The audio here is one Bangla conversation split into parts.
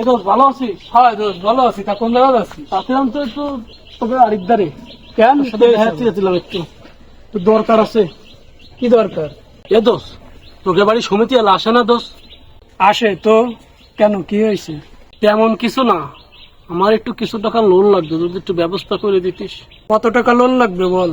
এ দোষ ভালো আছিস হয় দোষ ভালো আছি। তা কোন জায়গায় আছিস? চাচ্ছিলাম তো একটু আরেকদারে। কেন? হ্যাঁ চেয়েছিলাম একটু। একটু দরকার আছে। কি দরকার? এ দোষ? তোকে বাড়ি সমিতি এলা আসে না দোষ? আসে তো। কেন? কি হয়েছে? তেমন কিছু না। আমার একটু কিছু টাকা লোন লাগবে। যদি একটু ব্যবস্থা করে দিতিস। কত টাকা লোন লাগবে বল?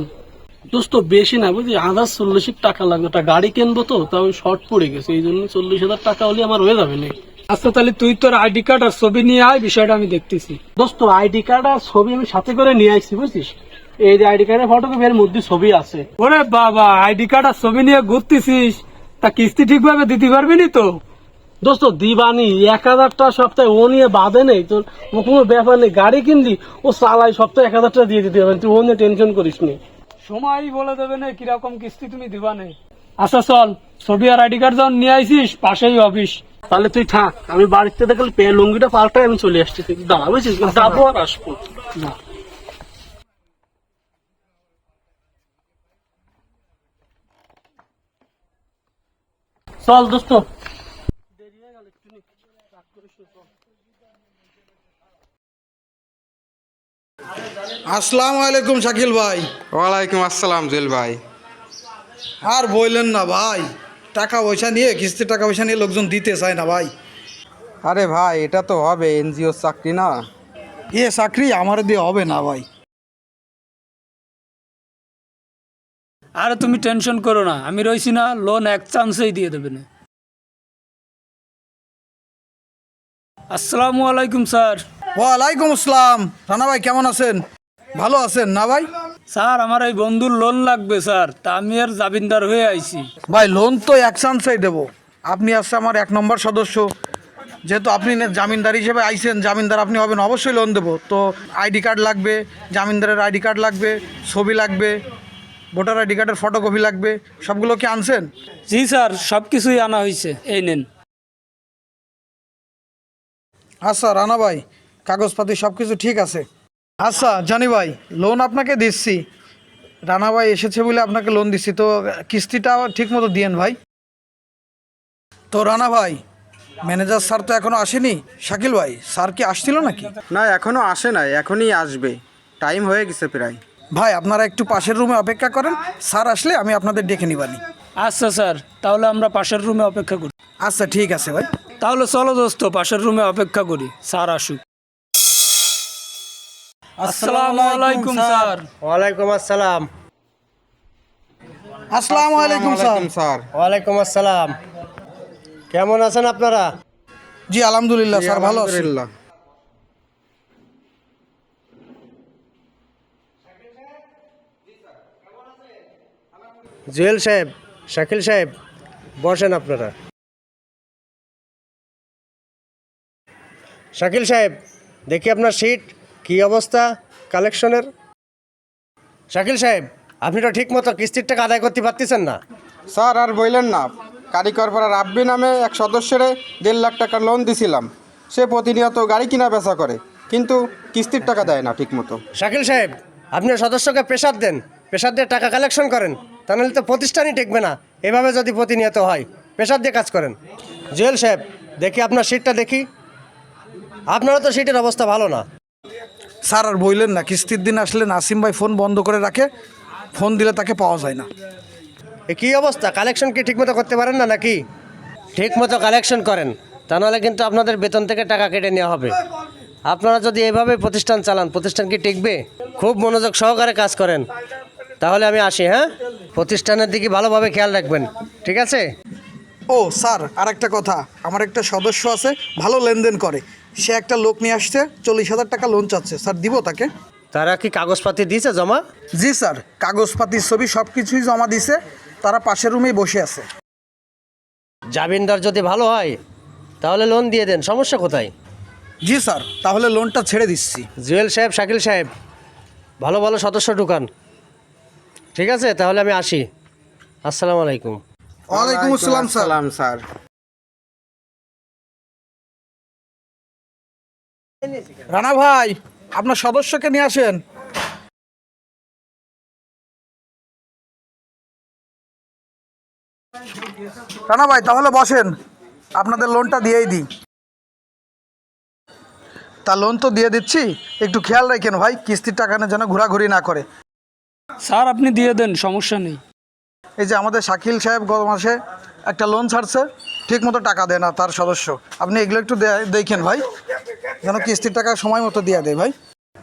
দোস্ত বেশি না বুঝলি? হাজার চল্লিশ টাকা লাগবে। একটা গাড়ি কিনবো তো? তা শর্ট পড়ে গেছে। এই জন্য চল্লিশ হাজার টাকা হলে আমার হয়ে যাবে না আচ্ছা তাহলে তুই তোর আইডি কার্ড আর ছবি নিয়ে আয় বিষয়টা আমি দেখতেছি। দোস্ত আইডি কার্ড আর ছবি আমি সাথে করে নিয়ে আসছি বুঝছিস? এই যে আইডি কার্ডের ফটোকপি এর মধ্যে ছবি আছে। ওরে বাবা আইডি কার্ড আর ছবি নিয়ে ঘুরতেছিস? তা কিস্তি ঠিকভাবে দিতে পারবি নি তো? দোস্ত দিবানি এক হাজারটা সপ্তাহে ও নিয়ে বাদে নেই। তোর ও কোনো ব্যাপার নেই গাড়ি কিনলি ও চালাই সপ্তাহে এক হাজারটা দিয়ে দিতে হবে। তুই ও নিয়ে টেনশন করিস নি। সময় বলে দেবে না কীরকম কিস্তি তুমি দিবা নে আচ্ছা চল ছবি আর আইডি কার্ড যখন নিয়ে আইসিস পাশেই অফিস। তাহলে তুই থাক আমি বাড়িতে দেখলে পে লুঙ্গিটা পাল্টাই আমি চলে আসছি। তুই দাঁড়া বুঝছিস? যাব আর আসব। না। চল দোস্ত। আসসালামু আলাইকুম শাকিল ভাই। ওয়ালাইকুম আসসালাম জুয়েল ভাই। আর বললেন না ভাই টাকা পয়সা নিয়ে কিস্তির টাকা পয়সা নিয়ে লোকজন দিতে চায় না ভাই। আরে ভাই এটা তো হবে এনজিও চাকরি না। এ চাকরি আমার দিয়ে হবে না ভাই। আরে তুমি টেনশন করো না আমি রইছি না লোন এক চান্সেই দিয়ে দেবে না। আসসালামু আলাইকুম স্যার। ওয়ালাইকুম আসসালাম। রানা ভাই কেমন আছেন? ভালো আছেন না ভাই? স্যার আমার এই বন্ধুর লোন লাগবে স্যার। তা আমি আর জামিনদার হয়ে আইছি। ভাই লোন তো এক চান্সেই দেবো। আপনি আসছে আমার এক নম্বর সদস্য। যেহেতু আপনি নে- জামিনদার হিসেবে আইছেন জামিনদার আপনি হবেন অবশ্যই লোন দেবো। তো আইডি কার্ড লাগবে জামিনদারের আইডি কার্ড লাগবে ছবি লাগবে ভোটার আইডি কার্ডের ফটোকপি লাগবে সবগুলো কি আনছেন? জি স্যার সব কিছুই আনা হয়েছে এই নেন। আচ্ছা রানা ভাই কাগজপাতি সব কিছু ঠিক আছে। আচ্ছা জানি ভাই লোন আপনাকে দিচ্ছি। রানা ভাই এসেছে বলে আপনাকে লোন দিচ্ছি তো কিস্তিটা ঠিক মতো দিয়েন ভাই। তো রানা ভাই ম্যানেজার স্যার তো এখনও আসেনি? শাকিল ভাই স্যার কি আসছিল নাকি? না এখনও আসে নাই এখনই আসবে। টাইম হয়ে গেছে প্রায়। ভাই আপনারা একটু পাশের রুমে অপেক্ষা করেন। স্যার আসলে আমি আপনাদের ডেকে নিবানি আচ্ছা স্যার তাহলে আমরা পাশের রুমে অপেক্ষা করি। আচ্ছা ঠিক আছে ভাই। তাহলে চলো দোস্ত পাশের রুমে অপেক্ষা করি। স্যার আসুক। আসসালামু আলাইকুম স্যার। ওয়ালাইকুম আসসালাম। আসসালামু আলাইকুম স্যার। ওয়ালাইকুম স্যার। ওয়ালাইকুম আসসালাম। কেমন আছেন আপনারা? জি আলহামদুলিল্লাহ স্যার ভালো আছি। আলহামদুলিল্লাহ। জুয়েল সাহেব শাকিল সাহেব বসেন আপনারা। শাকিল সাহেব দেখি আপনার সিট। কি অবস্থা কালেকশনের? শাকিল সাহেব আপনি তো ঠিক মতো কিস্তির টাকা আদায় করতে পারতেছেন না। স্যার আর বললেন না। কারিগর পাড়া রাব্বি নামে এক সদস্যরে দেড় লাখ টাকা লোন দিছিলাম। সে প্রতিনিয়ত গাড়ি কিনা বেচা করে কিন্তু কিস্তির টাকা দেয় না ঠিক মতো শাকিল সাহেব আপনি সদস্যকে প্রেশার দেন। প্রেশার দিয়ে টাকা কালেকশন করেন। তাহলে তো প্রতিষ্ঠানই টেকবে না। এভাবে যদি প্রতিনিয়ত হয় প্রেশার দিয়ে কাজ করেন। জুয়েল সাহেব দেখি আপনার সিটটা দেখি। আপনারও তো সিটের অবস্থা ভালো না। স্যার আর বইলেন না কিস্তির দিন আসলে নাসিম ভাই ফোন বন্ধ করে রাখে ফোন দিলে তাকে পাওয়া যায় না। এ কী অবস্থা? কালেকশন কি ঠিকমতো করতে পারেন না নাকি? ঠিকমতো কালেকশন করেন তা নাহলে কিন্তু আপনাদের বেতন থেকে টাকা কেটে নেওয়া হবে। আপনারা যদি এভাবে প্রতিষ্ঠান চালান প্রতিষ্ঠান কি টিকবে? খুব মনোযোগ সহকারে কাজ করেন। তাহলে আমি আসি হ্যাঁ? প্রতিষ্ঠানের দিকে ভালোভাবে খেয়াল রাখবেন ঠিক আছে? ও স্যার আর একটা কথা। আমার একটা সদস্য আছে ভালো লেনদেন করে। সে একটা লোক নিয়ে আসছে চল্লিশ হাজার টাকা লোন চাচ্ছে। স্যার দিব তাকে? তারা কি কাগজপাতি দিয়েছে জমা? জি স্যার। কাগজপাতির ছবি সব কিছুই জমা দিছে। তারা পাশের রুমেই বসে আছে। জামিনদার যদি ভালো হয় তাহলে লোন দিয়ে দেন। সমস্যা কোথায়? জি স্যার। তাহলে লোনটা ছেড়ে দিচ্ছি। জুয়েল সাহেব শাকিল সাহেব ভালো ভালো সদস্য ঢুকান। ঠিক আছে? তাহলে আমি আসি। আসসালামু আলাইকুম। ওয়ালাইকুম আসসালাম স্যার। রানা ভাই আপনার সদস্যকে নিয়ে আসেন। রানা ভাই তাহলে বসেন আপনাদের লোনটা দিয়েই দিই। তা লোন তো দিয়ে দিচ্ছি একটু খেয়াল রাখেন ভাই কিস্তির টাকা না যেন ঘোরাঘুরি না করে। স্যার আপনি দিয়ে দেন সমস্যা নেই। এই যে আমাদের শাকিল সাহেব গত মাসে একটা লোন ছাড়ছে ঠিক মতো টাকা দেয় না তার সদস্য। আপনি এগুলো একটু দেখেন ভাই। যেন কিস্তির টাকা সময় মতো দিয়ে দেয় ভাই?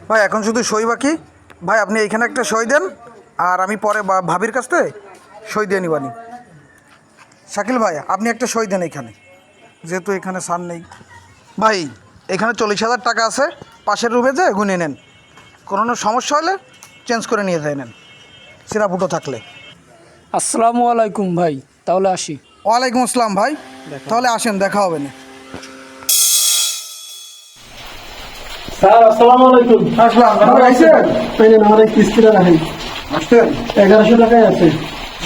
ভাই এখন শুধু সই বাকি। ভাই আপনি এইখানে একটা সই দেন আর আমি পরে বা- ভাবির কাছ থেকে সই দিয়ে নিবানি শাকিল ভাই আপনি একটা সই দেন এখানে। যেহেতু এখানে সার নেই। ভাই এখানে চল্লিশ হাজার টাকা আছে। পাশের রুমে যে গুনে নেন। কোনো সমস্যা হলে চেঞ্জ করে নিয়ে যায় নেন। সিরা ফুটো থাকলে। আসসালামু আলাইকুম ভাই তাহলে আসি। ওয়ালাইকুম আসসালাম ভাই। তাহলে আসেন দেখা হবে না। স্যার আসসালামু আলাইকুম। এই নেন, আমার এই কিস্তিটা রাখেন। আসছেন? এগারোশো টাকায় আছে।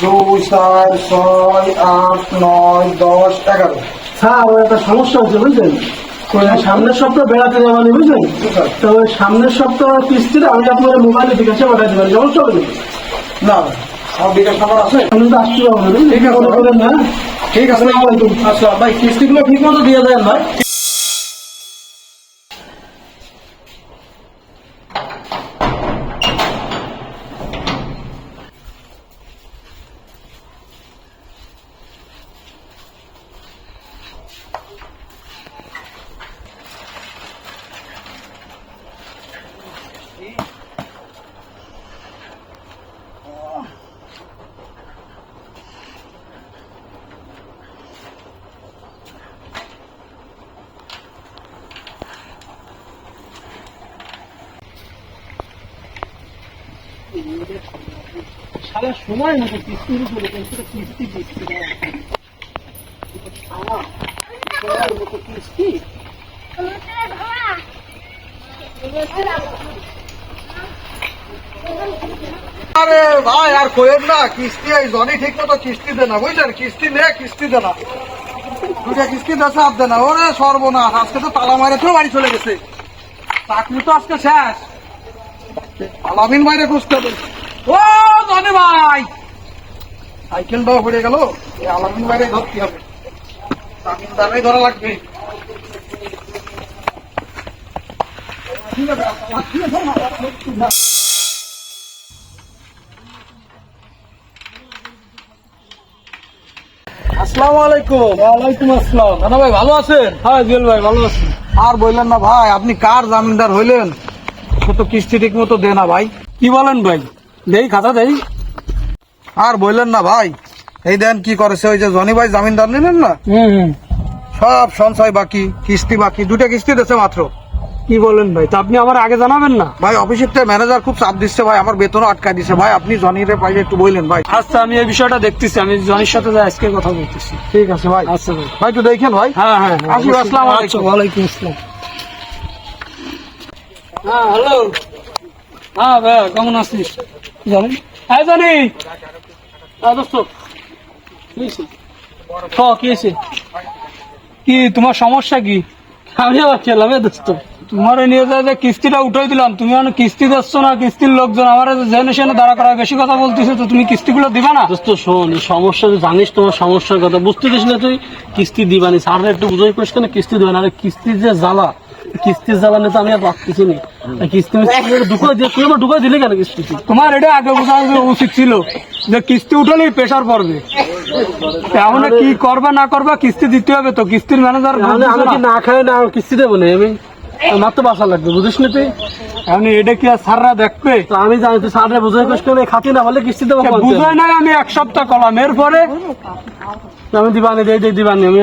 দুই চার ছয় আট নয় দশ এগারো। স্যার ওর একটা সমস্যা হচ্ছে বুঝলেন? সামনের সপ্তাহ বেড়াতে যাবানি বুঝলেন? তো সামনের সপ্তাহ কিস্তিটা আমি আপনার মোবাইলে বিকাশে সমস্যা হবে না? আমার বিকাশ নাম্বার আছে? আমি তো আসতে পারব ঠিক আছে। ঠিক আছে। আলাইকুম। আসসালাম। ভাই কিস্তিগুলো ঠিক মতো দিয়ে দেন ভাই সারা সময় মতো কিস্তির উপরে কিস্তিটা কিস্তি কিস্তি আমার সময় মতো কিস্তি আরে ভাই, আর কোয়েন না, কিস্তি এই জনি ঠিক মতো কিস্তি দে না, বুঝলেন? কিস্তি নে কিস্তি দে দুটা কিস্তি দেশে আর দে ওরে সর্বনাশ, আজকে তো তালা মারে তো বাড়ি চলে গেছে। চাকরি তো আজকে শেষ। আলামিন বাইরে খুঁজতে হবে। ও জনি ভাই! সাইকেলটাও পড়ে গেল। আলামিন বাইরে ধরতে হবে। জামিনদারাই ধরা লাগবে। আসসালামু আলাইকুম। ওয়ালাইকুম আসসালাম। দাদা ভাই ভালো আছেন? হ্যাঁ জুয়েল ভাই ভালো আছি। আর বললেন না ভাই আপনি কার জামিনদার হইলেন? সে তো কিস্তি ঠিক মতো দে না ভাই। কি বলেন ভাই? দেই খাতা দেই। আর বললেন না ভাই এই দেন কি করেছে ওই যে জনি ভাই জামিনদার নিলেন না? সব সঞ্চয় বাকি কিস্তি বাকি দুটা কিস্তি দিয়েছে মাত্র। কি বলেন ভাই? তা আপনি আমার আগে জানাবেন না? ভাই অফিসের ম্যানেজার খুব চাপ দিচ্ছে ভাই আমার বেতনও আটকায় দিচ্ছে ভাই আপনি জনিরে পাইলে একটু বললেন ভাই। আচ্ছা আমি এই বিষয়টা দেখতেছি আমি জনির সাথে যাই আজকে কথা বলতেছি। ঠিক আছে ভাই। আচ্ছা ভাই। ভাই একটু দেখেন ভাই। হ্যাঁ হ্যাঁ হ্যাঁ, আসি। আসসালামু আলাইকুম। আচ্ছা, ওয়ালাইকুম আসসালাম। হ্যাঁ হ্যালো। হ্যাঁ ভাই কেমন আছিস? জানি হ্যাঁ জানি। হ্যাঁ দোস্ত। কি তোমার সমস্যা কি? আমি আবার খেলাম দোস্ত। তোমার এই নিয়ে যায় যে কিস্তিটা উঠাই দিলাম। তুমি মানে কিস্তি দিচ্ছ না কিস্তির লোকজন আমার জেনে সেনে দাঁড়া করা বেশি কথা বলতেছো তো তুমি কিস্তিগুলো দিবা না? দোস্ত শোন সমস্যা তুই জানিস তোমার সমস্যার কথা। বুঝতে দিস না তুই? কিস্তি দিবানি। স্যাররা একটু বুঝাই করিস কেন কিস্তি দিবেন? আরে কিস্তির যে জ্বালা কিস্তির জ্বালা নিয়ে তো আমি আর নি। কিস্তি ঢুকাই দিয়ে তুই আমার ঢুকাই দিলে কেন কিস্তি? তোমার এটা আগে বোঝা উচিত ছিল যে কিস্তি উঠলেই প্রেশার পড়বে। তাহলে কি করবে না করবে কিস্তি দিতে হবে তো? কিস্তির ম্যানেজার আমি না। খাই না কিস্তি দেবো না আমি? আমার তো বাসা লাগবে বুঝিস না তুই? এখন এটা কি আর স্যাররা দেখবে? তো আমি জানি তুই বুঝাই করিস কেন খাতি না হলে কিস্তি দেবো বুঝাই? নাই আমি এক সপ্তাহ করলাম। এরপরে? আমি দিবানি দিয়ে দিয়ে দিবানি আমি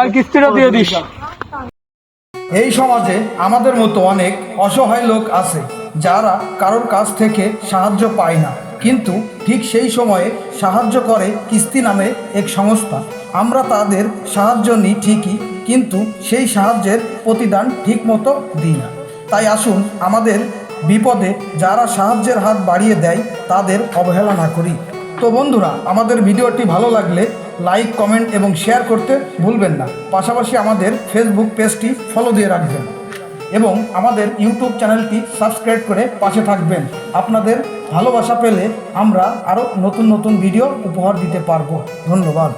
আমি কিস্তিটা দিয়ে দিস। এই সমাজে আমাদের মতো অনেক অসহায় লোক আছে যারা কারোর কাছ থেকে সাহায্য পায় না। কিন্তু ঠিক সেই সময়ে সাহায্য করে কিস্তি নামে এক সংস্থা। আমরা তাদের সাহায্য নিই ঠিকই কিন্তু সেই সাহায্যের প্রতিদান ঠিকমতো দিই না। তাই আসুন আমাদের বিপদে যারা সাহায্যের হাত বাড়িয়ে দেয় তাদের অবহেলা না করি। তো বন্ধুরা, আমাদের ভিডিওটি ভালো লাগলে লাইক, কমেন্ট এবং শেয়ার করতে ভুলবেন না। পাশাপাশি আমাদের ফেসবুক পেজটি ফলো দিয়ে রাখবেন এবং আমাদের ইউটিউব চ্যানেলটি সাবস্ক্রাইব করে পাশে থাকবেন। আপনাদের ভালোবাসা পেলে আমরা আরও নতুন নতুন ভিডিও উপহার দিতে পারব। ধন্যবাদ।